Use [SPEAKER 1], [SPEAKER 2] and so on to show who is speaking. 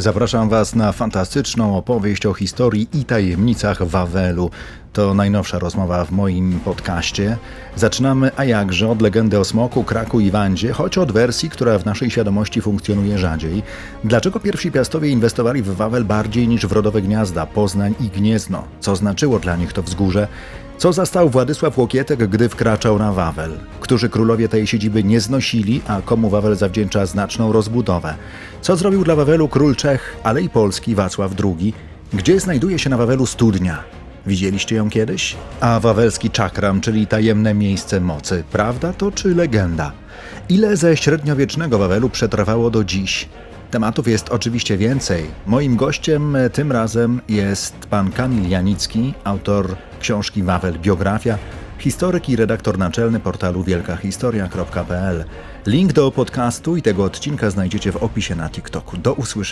[SPEAKER 1] Zapraszam Was na fantastyczną opowieść o historii i tajemnicach Wawelu. To najnowsza rozmowa w moim podcaście. Zaczynamy, a jakże, od legendy o smoku, kraku i wandzie, choć od wersji, która w naszej świadomości funkcjonuje rzadziej. Dlaczego pierwsi piastowie inwestowali w Wawel bardziej niż w rodowe gniazda Poznań i Gniezno? Co znaczyło dla nich to wzgórze? Co zastał Władysław Łokietek, gdy wkraczał na Wawel? Którzy królowie tej siedziby nie znosili, a komu Wawel zawdzięcza znaczną rozbudowę? Co zrobił dla Wawelu król Czech, ale i Polski Wacław II? Gdzie znajduje się na Wawelu studnia? Widzieliście ją kiedyś? A wawelski czakram, czyli tajemne miejsce mocy, prawda to czy legenda? Ile ze średniowiecznego Wawelu przetrwało do dziś? Tematów jest oczywiście więcej. Moim gościem e, tym razem jest pan Kamil Janicki, autor książki Wawel Biografia, historyk i redaktor naczelny portalu wielkahistoria.pl. Link do podcastu i tego odcinka znajdziecie w opisie na TikToku. Do usłyszenia.